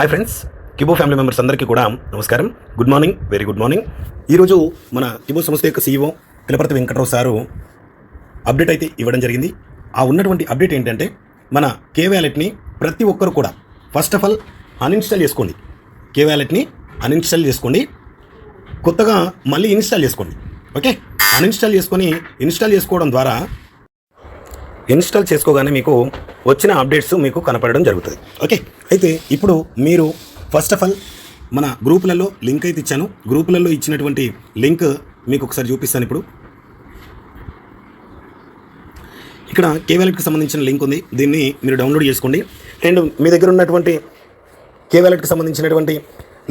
Hi friends Kibo family members అందరికీ కూడా నమస్కారం. Good morning very good morning ఈరోజు మన కిబో సంస్థ యొక్క CEO Tilapati Venkatarao sir update అయితే ఇవ్వడం జరిగింది. ఆ ఉన్నటువంటి అప్డేట్ ఏంటంటే మన కే వ్యాలెట్ని ప్రతి ఒక్కరు కూడా ఫస్ట్ ఆఫ్ ఆల్ అన్ఇన్స్టాల్ చేసుకోండి. కే వ్యాలెట్ని అన్ఇన్స్టాల్ చేసుకోండి. కొత్తగా మళ్ళీ ఇన్స్టాల్ చేసుకోండి. ఓకే అన్ఇన్స్టాల్ చేసుకొని ఇన్స్టాల్ చేసుకోవడం ద్వారా ఇన్స్టాల్ చేసుకోగానే మీకు వచ్చిన అప్డేట్స్ మీకు కనపడడం జరుగుతుంది. ఓకే అయితే ఇప్పుడు మీరు ఫస్ట్ ఆఫ్ ఆల్ మన గ్రూపులలో లింక్ అయితే ఇచ్చాను. గ్రూపులలో ఇచ్చినటువంటి లింక్ మీకు ఒకసారి చూపిస్తాను ఇప్పుడు. ఇక్కడ కేవాలెట్కి సంబంధించిన లింక్ ఉంది. దీన్ని మీరు డౌన్లోడ్ చేసుకోండి. అండ్ మీ దగ్గర ఉన్నటువంటి కేవాలెట్కి సంబంధించినటువంటి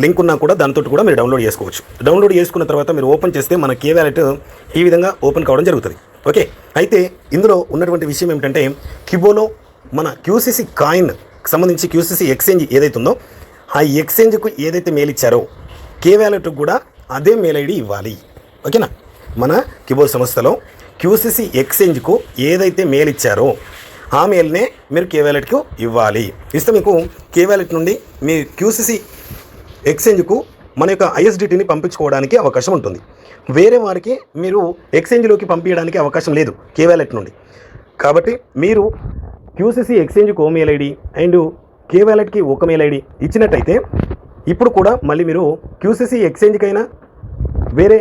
లింక్ ఉన్నా కూడా దాంతో కూడా మీరు డౌన్లోడ్ చేసుకోవచ్చు. డౌన్లోడ్ చేసుకున్న తర్వాత మీరు ఓపెన్ చేస్తే మన కే వ్యాలెట్ ఈ విధంగా ఓపెన్ కావడం జరుగుతుంది. ఓకే అయితే ఇందులో ఉన్నటువంటి విషయం ఏమిటంటే కిబోలో మన క్యూసీసీ కాయిన్ సంబంధించి క్యూసీసీ ఎక్స్చేంజ్ ఏదైతే ఉందో ఆ ఎక్స్చేంజ్కు ఏదైతే మెయిల్ ఇచ్చారో కే వ్యాలెట్కి కూడా అదే మెయిల్ ఐడి ఇవ్వాలి. ఓకేనా? మన కీబోర్డ్ సంస్థలో క్యూసీసీ ఎక్స్చేంజ్కు ఏదైతే మెయిల్ ఇచ్చారో ఆ మెయిల్నే మీరు కే వ్యాలెట్కు ఇవ్వాలి. ఇస్తే మీకు కే వ్యాలెట్ నుండి మీ క్యూసీసీ ఎక్స్చేంజ్కు మన యొక్క ఐఎస్డిటీని పంపించుకోవడానికి అవకాశం ఉంటుంది. వేరే వారికి మీరు ఎక్స్చేంజ్లోకి పంపించడానికి అవకాశం లేదు కే వ్యాలెట్ నుండి. కాబట్టి మీరు క్యూసీసీ ఎక్స్చేంజ్కి ఓ మెయిల్ ఐడి అండ్ కే వ్యాలెట్కి ఒక మెయిల్ ఐడి ఇచ్చినట్టయితే ఇప్పుడు కూడా మళ్ళీ మీరు క్యూసీసీ ఎక్స్చేంజ్కైనా వేరే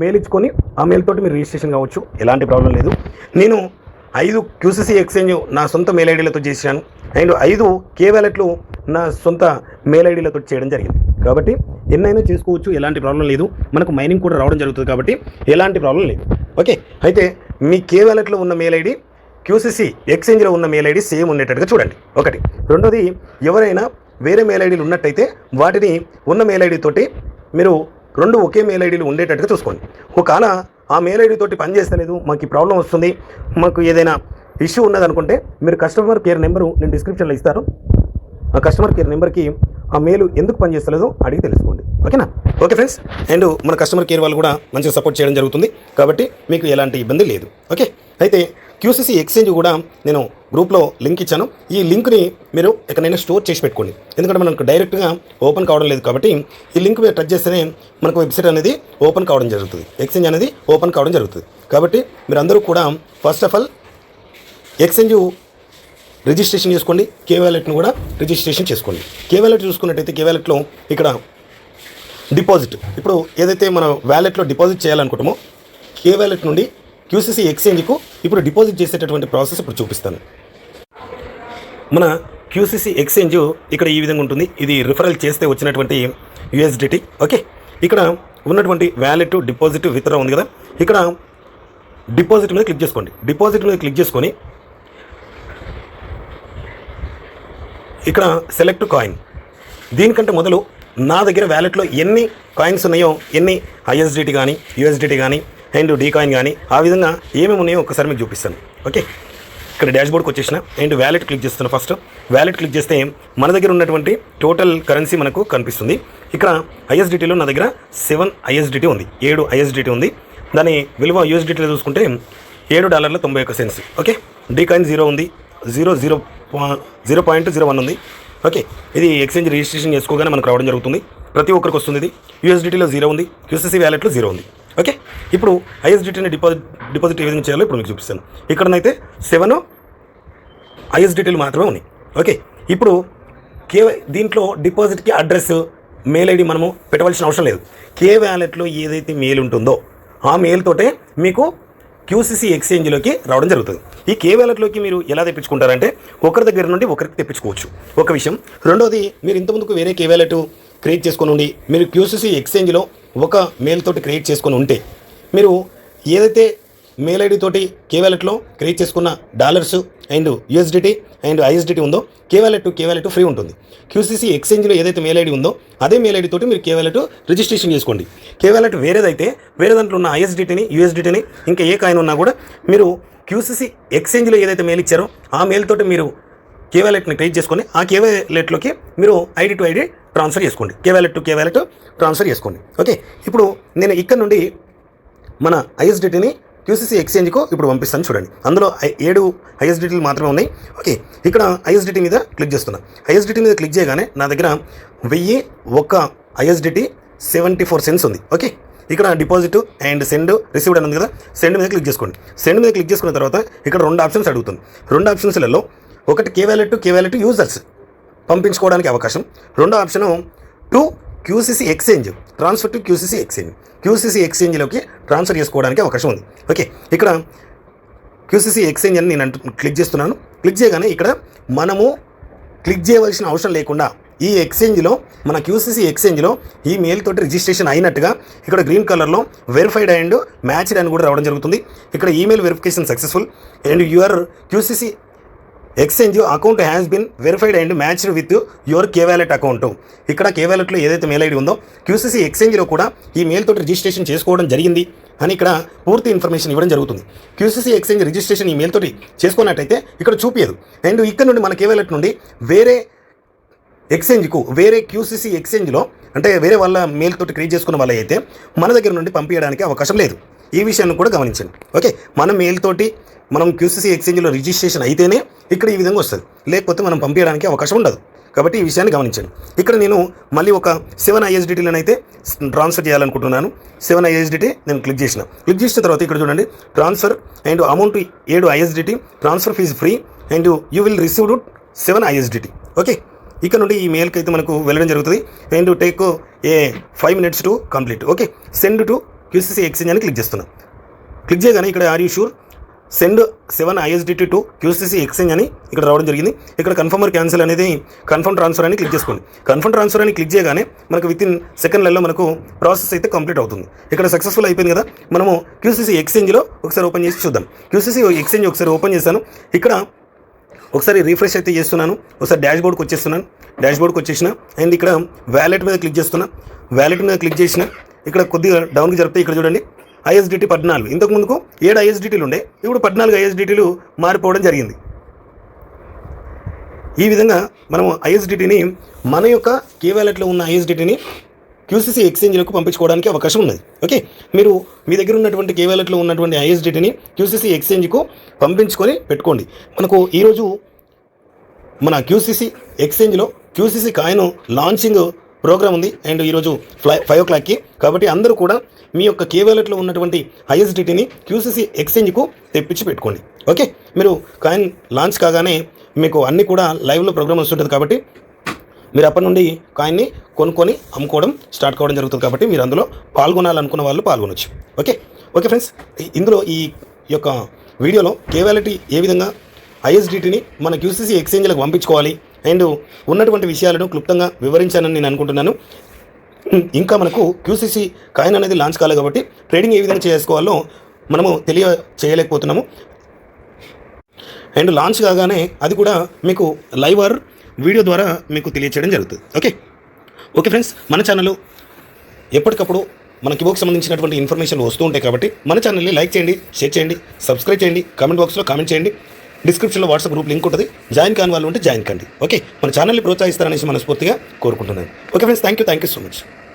మెయిల్ ఇచ్చుకొని ఆ మెయిల్ తోటి మీరు రిజిస్ట్రేషన్ కావచ్చు. ఎలాంటి ప్రాబ్లం లేదు. నేను ఐదు క్యూసీసీ ఎక్స్చేంజ్ నా సొంత మెయిల్ ఐడీలతో చేశాను అండ్ ఐదు కే వ్యాలెట్లు నా సొంత మెయిల్ ఐడీలతో చేయడం జరిగింది. కాబట్టి ఎన్నైనా చేసుకోవచ్చు. ఎలాంటి ప్రాబ్లం లేదు. మనకు మైనింగ్ కూడా రావడం జరుగుతుంది కాబట్టి ఎలాంటి ప్రాబ్లం లేదు. ఓకే. అయితే మీ కే వ్యాలెట్లో ఉన్న మెయిల్ ఐడి క్యూసీసీ ఎక్స్చేంజ్లో ఉన్న మెయిల్ ఐడి సేమ్ ఉండేటట్టుగా చూడండి. ఒకటి. రెండోది ఎవరైనా వేరే మెయిల్ ఐడీలు ఉన్నట్టయితే వాటిని ఉన్న మెయిల్ ఐడి తోటి మీరు రెండు ఒకే మెయిల్ ఐడీలు ఉండేటట్టుగా చూసుకోండి. ఒకవేళ ఆ మెయిల్ ఐడి తోటి పనిచేస్తలేదు మాకు ఈ ప్రాబ్లం వస్తుంది మాకు ఏదైనా ఇష్యూ ఉన్నదనుకుంటే మీరు కస్టమర్ కేర్ నెంబరు నేను డిస్క్రిప్షన్లో ఇస్తాను. ఆ కస్టమర్ కేర్ నెంబర్కి ఆ మెయిల్ ఎందుకు పనిచేస్తలేదో అడిగి తెలుసుకోండి. ఓకేనా? ఓకే ఫ్రెండ్స్ అండ్ మన కస్టమర్ కేర్ వాళ్ళు కూడా మంచిగా సపోర్ట్ చేయడం జరుగుతుంది. కాబట్టి మీకు ఎలాంటి ఇబ్బంది లేదు. ఓకే? అయితే క్యూసీసీ ఎక్స్చేంజ్ కూడా నేను గ్రూప్లో లింక్ ఇచ్చాను. ఈ లింక్ని మీరు ఎక్కడైనా స్టోర్ చేసి పెట్టుకోండి. ఎందుకంటే మనకు డైరెక్ట్గా ఓపెన్ కావడం లేదు కాబట్టి ఈ లింక్ మీరు టచ్ చేస్తేనే మనకు వెబ్సైట్ అనేది ఓపెన్ కావడం జరుగుతుంది. ఎక్స్చేంజ్ అనేది ఓపెన్ కావడం జరుగుతుంది. కాబట్టి మీరు అందరూ కూడా first of all exchange registration చేసుకోండి కే వ్యాలెట్ను కూడా రిజిస్ట్రేషన్ చేసుకోండి. కే వ్యాలెట్ చూసుకున్నట్టయితే కే వ్యాలెట్లో ఇక్కడ డిపాజిట్. ఇప్పుడు ఏదైతే మనం వ్యాలెట్లో డిపాజిట్ చేయాలనుకుంటామో కే వ్యాలెట్ నుండి క్యూసీసీ ఎక్స్చేంజ్కు ఇప్పుడు డిపాజిట్ చేసేటటువంటి ప్రాసెస్ ఇప్పుడు చూపిస్తాను. మన క్యూసీసీ ఎక్స్చేంజ్ ఇక్కడ ఈ విధంగా ఉంటుంది. ఇది రిఫరల్ చేస్తే వచ్చినటువంటి యూఎస్డిటీ ఓకే ఇక్కడ ఉన్నటువంటి వ్యాలెట్ డిపాజిట్ విత్డ్రా ఉంది కదా? ఇక్కడ డిపాజిట్ మీద క్లిక్ చేసుకోండి. డిపాజిట్ మీద క్లిక్ చేసుకొని ఇక్కడ సెలెక్ట్ కాయిన్ దీనికంటే మొదలు నా దగ్గర వ్యాలెట్లో ఎన్ని కాయిన్స్ ఉన్నాయో ఎన్ని ఐఎస్డిటీ కానీ యూఎస్డిటీ కానీ అండ్ డీ కాయిన్ కానీ ఆ విధంగా ఏమేమి ఉన్నాయో ఒకసారి మీకు చూపిస్తాను. ఓకే ఇక్కడ డాష్ బోర్డ్కి వచ్చేసిన అండ్ వ్యాలెట్ క్లిక్ చేస్తున్నా ఫస్ట్ వ్యాలెట్ క్లిక్ చేస్తే మన దగ్గర ఉన్నటువంటి టోటల్ కరెన్సీ మనకు కనిపిస్తుంది. ఇక్కడ ఐఎస్డిటీలో నా దగ్గర సెవెన్ ఐఎస్డిటీ ఉంది. ఏడు ఐఎస్డిటీ ఉంది. దాని విలువ యూఎస్డిటీలో చూసుకుంటే ఏడు డాలర్ల తొంభై ఒక్క cents okay D coin zero ఉంది. Zero zero zero point zero one ఉంది. ఓకే ఇది ఎక్స్చేంజ్ రిజిస్ట్రేషన్ చేసుకోగానే మనకు రావడం జరుగుతుంది. ప్రతి ఒక్కరికి వస్తుంది ఇది. యూఎస్డిటీలో జీరో ఉంది క్యూసీసీ వ్యాలెట్లో జీరో ఉంది. ఓకే ఇప్పుడు ఐఎస్డిటీని డిపాజిట్ డిపాజిట్ ఏ విధంగా చేయాలో ఇప్పుడు మీకు చూపిస్తాను. ఇక్కడనైతే సెవెన్ ఐఎస్డిటీలు మాత్రమే ఉన్నాయి. ఓకే ఇప్పుడు కే దీంట్లో డిపాజిట్కి అడ్రస్ మెయిల్ ఐడి మనము పెట్టవలసిన అవసరం లేదు. కే వ్యాలెట్లో ఏదైతే మెయిల్ ఉంటుందో ఆ మెయిల్ తోటే మీకు క్యూసీసీ ఎక్స్చేంజ్లోకి రావడం జరుగుతుంది. ఈ కే వ్యాలెట్లోకి మీరు ఎలా తెప్పించుకుంటారంటే ఒకరి దగ్గర నుండి ఒకరికి తెప్పించుకోవచ్చు. ఒక విషయం రెండోది మీరు ఇంతకుముందుకు వేరే కే వ్యాలెట్ క్రియేట్ చేసుకొని ఉండి మీరు క్యూసీసీ ఎక్స్చేంజ్లో ఒక మెయిల్ తోటి క్రియేట్ చేసుకొని ఉంటే మీరు ఏదైతే మెయిల్ ఐడి తోటి కే వ్యాలెట్లో క్రియేట్ చేసుకున్న dollars and USDT and USDT ఉందో K wallet K wallet free ఉంటుంది. క్యూసీసీ ఎక్స్చేంజ్లో ఏదైతే మెయిల్ ఐడి ఉందో అదే మెయిల్ ఐడి తోటి మీరు కే వ్యాలెట్ రిజిస్ట్రేషన్ చేసుకోండి. కే వ్యాలెట్ వేరేదైతే వేరే దాంట్లో ఉన్న ఐఎస్డిటీని యూఎస్డిటీని ఇంకా ఏ కాయిన్ ఉన్నా కూడా మీరు క్యూసీసీ ఎక్స్చేంజ్లో ఏదైతే మెయిల్ ఇచ్చారో ఆ మెయిల్ తోటి మీరు కే వ్యాలెట్ని క్రియేట్ చేసుకొని ఆ కే వ్యాలెట్లోకి మీరు ఐడి టు ఐడి ట్రాన్స్ఫర్ చేసుకోండి. K wallet to K wallet transfer చేసుకోండి. ఓకే? ఇప్పుడు నేను ఇక్కడ నుండి మన ఐఎస్డిటీని క్యూసీసీ ఎక్స్చేంజ్కు ఇప్పుడు పంపిస్తాను చూడండి. అందులో ఐ- ఏడు ఐఎస్డిటీలు మాత్రమే ఉన్నాయి. ఓకే ఇక్కడ ఐఎస్డిటీ మీద క్లిక్ చేస్తున్నా. ఐఎస్డిటీ మీద క్లిక్ చేయగానే నా దగ్గర వెయ్యి ఒక్క ఐఎస్డిటీ సెవెంటీ ఫోర్ సెన్స్ ఉంది. ఓకే ఇక్కడ డిపాజిట్ అండ్ సెండ్ రిసీవ్డ్ అని ఉంది కదా సెండ్ మీద క్లిక్ చేసుకోండి. సెండ్ మీద క్లిక్ చేసుకున్న తర్వాత ఇక్కడ రెండు ఆప్షన్స్ అడుగుతుంది. రెండు ఆప్షన్స్లలో ఒకటి K wallet K wallet users పంపించుకోవడానికి అవకాశం. రెండో option to QCC exchange. Transfer to QCC exchange. QCC ఎక్స్చేంజ్లోకి transfer చేసుకోవడానికి అవకాశం ఉంది. ఓకే ఇక్కడ క్యూసీసీ ఎక్స్చేంజ్ అని నేను అంటు క్లిక్ చేస్తున్నాను. క్లిక్ చేయగానే ఇక్కడ మనము క్లిక్ చేయవలసిన అవసరం లేకుండా ఈ ఎక్స్చేంజ్లో మన క్యూసీసీ ఎక్స్చేంజ్లో ఈ మెయిల్ తోటి రిజిస్ట్రేషన్ అయినట్టుగా ఇక్కడ గ్రీన్ కలర్లో వెరిఫైడ్ అండ్ మ్యాచ్డ్ అని కూడా రావడం జరుగుతుంది. ఇక్కడ email verification successful and your QCC exchange account has been verified and matched with your K wallet account. ఇక్కడ కే వ్యాలెట్లో ఏదైతే మెయిల్ ఐడి ఉందో క్యూసీసీ ఎక్స్చేంజ్లో కూడా ఈ మెయిల్ తోటి రిజిస్ట్రేషన్ చేసుకోవడం జరిగింది అని ఇక్కడ పూర్తి ఇన్ఫర్మేషన్ ఇవ్వడం జరుగుతుంది. QCC exchange registration email తోటి చేసుకున్నట్టయితే ఇక్కడ చూపించదు అండ్ ఇక్కడ నుండి మన కే వ్యాలెట్ నుండి వేరే ఎక్స్చేంజ్కు వేరే క్యూసీసీ ఎక్స్చేంజ్లో అంటే వేరే వాళ్ళ మెయిల్ తోటి క్రియేట్ చేసుకున్న వాళ్ళ అయితే మన దగ్గర నుండి పంపించడానికి అవకాశం లేదు. ఈ విషయాన్ని కూడా గమనించండి. ఓకే? మన మెయిల్ తోటి మనం క్యూసీసీ ఎక్స్చేంజ్లో రిజిస్ట్రేషన్ అయితేనే ఇక్కడ ఈ విధంగా వస్తుంది. లేకపోతే మనం పంపించడానికి అవకాశం ఉండదు. కాబట్టి ఈ విషయాన్ని గమనించండి. ఇక్కడ నేను మళ్ళీ ఒక సెవెన్ ఐఎస్డిటీలను అయితే ట్రాన్స్ఫర్ చేయాలనుకుంటున్నాను. సెవెన్ ఐఎస్డిటీ నేను క్లిక్ చేసిన. క్లిక్ చేసిన తర్వాత ఇక్కడ చూడండి. ట్రాన్స్ఫర్ అండ్ అమౌంట్ ఏడు USDT transfer fee free and you will received seven USDT okay ఇక్కడ నుండి ఈ మెయిల్కి అయితే మనకు వెళ్ళడం జరుగుతుంది. And take a five minutes to complete okay send to QCC exchange అని క్లిక్ చేస్తున్నాను క్లిక్ చేయగానే ఇక్కడ are you sure send seven USDT to QCC exchange అని ఇక్కడ రావడం జరిగింది. ఇక్కడ కన్ఫర్మర్ క్యాన్సిల్ అనేది కన్ఫర్మ్ ట్రాన్స్ఫర్ అని క్లిక్ చేసుకోండి. కన్ఫర్మ్ ట్రాన్స్ఫర్ అని క్లిక్ చేయగానే మనకు విత్ ఇన్ సెకండ్లలో మనకు ప్రాసెస్ అయితే కంప్లీట్ అవుతుంది. ఇక్కడ సక్సెస్ఫుల్ అయిపోయింది కదా మనము క్యూసీసీ ఎక్స్చేంజ్లో ఒకసారి ఓపెన్ చేసి చూద్దాం. క్యూసీసీ ఎక్స్చేంజ్ ఒకసారి ఓపెన్ చేశాను. ఇక్కడ ఒకసారి రీఫ్రెష్ అయితే చేస్తున్నాను. ఒకసారి డాష్ బోర్డ్కి వచ్చేస్తున్నాను. డాష్ బోర్డ్కి వచ్చేసిన అండ్ ఇక్కడ వ్యాలెట్ మీద క్లిక్ చేస్తున్నా. వ్యాలెట్ మీద క్లిక్ చేసిన. ఇక్కడ కొద్దిగా డౌన్కి జరిపితే ఇక్కడ చూడండి. ఐఎస్డిటీ పద్నాలుగు. ఇంతకు ముందుకు ఏడు ఐఎస్డిటీలు ఉండే ఇప్పుడు పద్నాలుగు ఐఎస్డిటీలు మారిపోవడం జరిగింది. ఈ విధంగా మనము ఐఎస్డిటీని మన యొక్క కే వ్యాలెట్లో ఉన్న ఐఎస్డిటీని క్యూసీసీ ఎక్స్చేంజ్లకు పంపించుకోవడానికి అవకాశం ఉన్నది. ఓకే? మీరు మీ దగ్గర ఉన్నటువంటి కే వ్యాలెట్లో ఉన్నటువంటి ఐఎస్డిటీని క్యూసీసీ ఎక్స్చేంజ్కు పంపించుకొని పెట్టుకోండి. మనకు ఈరోజు మన క్యూసీసీ ఎక్స్చేంజ్లో క్యూసీసీ కాయిన్ లాంచింగ్ ప్రోగ్రామ్ ఉంది. అండ్ ఈరోజు ఫ్లై ఫైవ్ ఓ క్లాక్కి కాబట్టి అందరూ కూడా మీ యొక్క కే ఉన్నటువంటి ఐఎస్డిటీని క్యూసీసీ ఎక్స్చేంజ్కు తెప్పించి పెట్టుకోండి. ఓకే? మీరు కాయిన్ లాంచ్ కాగానే మీకు అన్నీ కూడా లైవ్లో ప్రోగ్రామ్ వస్తుంటుంది కాబట్టి మీరు అప్పటి నుండి కాయిన్ని కొనుక్కొని అమ్ముకోవడం స్టార్ట్ కావడం జరుగుతుంది కాబట్టి మీరు అందులో పాల్గొనాలనుకున్న వాళ్ళు పాల్గొనొచ్చు. ఓకే? ఓకే ఫ్రెండ్స్ ఇందులో ఈ యొక్క వీడియోలో కేవాలిటీ ఏ విధంగా ఐఎస్డిటీని మన క్యూసీసీ ఎక్స్చేంజ్లకు పంపించుకోవాలి అండ్ ఉన్నటువంటి విషయాలను క్లుప్తంగా వివరించానని నేను అనుకుంటున్నాను. ఇంకా మనకు క్యూసీసీ కాయిన్ అనేది లాంచ్ కాలేదు కాబట్టి ట్రేడింగ్ ఏ విధంగా చేసుకోవాలో మనము తెలియ చేయలేకపోతున్నాము. అండ్ లాంచ్ కాగానే అది కూడా మీకు లైవ్ ఆర్ వీడియో ద్వారా మీకు తెలియచేయడం జరుగుతుంది. ఓకే? ఓకే ఫ్రెండ్స్ మన ఛానల్ ఎప్పటికప్పుడు మన కిబోక్ సంబంధించినటువంటి ఇన్ఫర్మేషన్ వస్తూ ఉంటాయి కాబట్టి మన ఛానల్ని లైక్ చేయండి షేర్ చేయండి సబ్స్క్రైబ్ చేయండి కామెంట్ బాక్స్లో కామెంట్ చేయండి. డిస్క్రిప్షన్లో వాట్సాప్ గ్రూప్ లింక్ ఉంటుంది. జాయిన్ కాని వాళ్ళు ఉంటే జాయిన్ కండి. ఓకే? మన ఛానల్ని ప్రోత్సహిస్తారనేసి మనస్ఫూర్తిగా కోరుకుంటున్నాను. Okay friends thank you thank you so much.